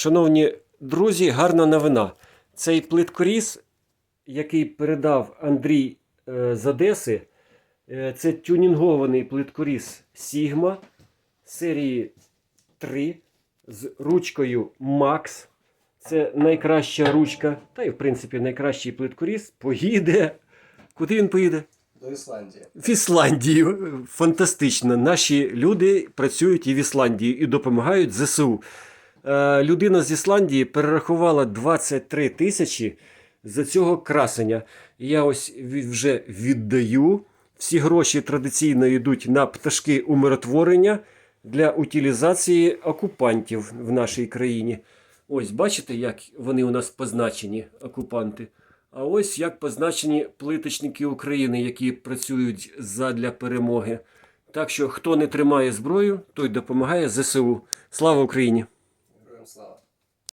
Шановні друзі, гарна новина. Цей плиткоріз, який передав Андрій е, з Одеси, е, це тюнінгований плиткоріз Sigma серії 3 з ручкою Max. Це найкраща ручка, та й в принципі найкращий плиткоріз. Поїде. Куди він поїде? До Ісландії. В Ісландію. Фантастично. Наші люди працюють і в Ісландії і допомагають ЗСУ. Е, людина з Ісландії перерахувала 23 тисячі за цього красення. Я ось вже віддаю. Всі гроші традиційно йдуть на пташки умиротворення для утилізації окупантів в нашій країні. Ось бачите, як вони у нас позначені, окупанти. А ось як позначені плиточники України, які працюють задля перемоги. Так що, хто не тримає зброю, той допомагає ЗСУ. Слава Україні!